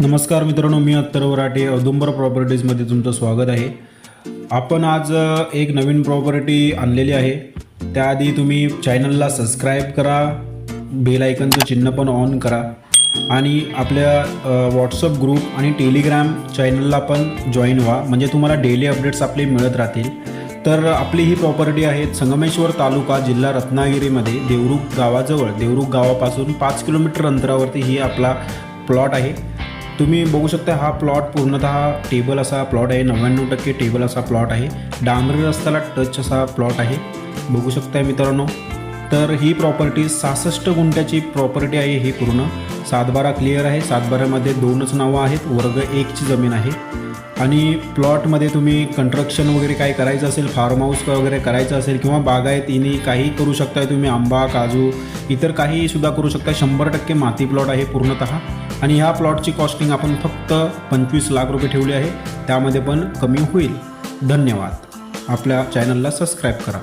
नमस्कार मित्रांनो मी अत्तर वराटे औदुंबर प्रॉपर्टीजमध्ये तुमचं स्वागत आहे. आपण आज एक नवीन प्रॉपर्टी आणलेली आहे. त्याआधी तुम्ही चॅनलला सबस्क्राईब करा बेल आयकनचं चिन्ह पण ऑन करा आणि आपल्या व्हॉट्सअप ग्रुप आणि टेलिग्राम चॅनलला पण जॉईन व्हा. म्हणजे तुम्हाला डेली अपडेट्स आपले मिळत राहतील. तर आपली ही प्रॉपर्टी आहे संगमेश्वर तालुका जिल्हा रत्नागिरीमध्ये देवरुख गावाजवळ. देवरुख गावापासून पाच किलोमीटर अंतरावरती ही आपला प्लॉट आहे. तुम्ही बघू शकता हा प्लॉट पूर्णतः टेबल असा प्लॉट आहे. नव्याण्णव टक्के टेबल असा प्लॉट आहे. डांबरी रस्त्याला टच असा प्लॉट आहे. बघू शकता मित्रांनो. तर ही प्रॉपर्टी सहासष्ट गुंठ्याची प्रॉपर्टी आहे ही पूर्ण. सातबारा क्लिअर आहे. सातबाऱ्यामध्ये दोनच नावं आहेत. वर्ग एकची जमीन आहे. आणि प्लॉटमध्ये तुम्ही कंस्ट्रक्शन वगैरे काही करायचं असेल फार्म हाऊस वगैरे करायचं असेल किंवा बागायतीने काही करू शकताय तुम्ही आंबा काजू इतर काही सुद्धा करू शकता शंभर टक्के माती प्लॉट आहे पूर्णतः. आणि ह्या प्लॉटची कॉस्टिंग आपण फक्त पंचवीस लाख रुपये ठेवली आहे. त्यामध्ये पण कमी होईल. धन्यवाद. आपल्या चॅनलला सबस्क्राईब करा.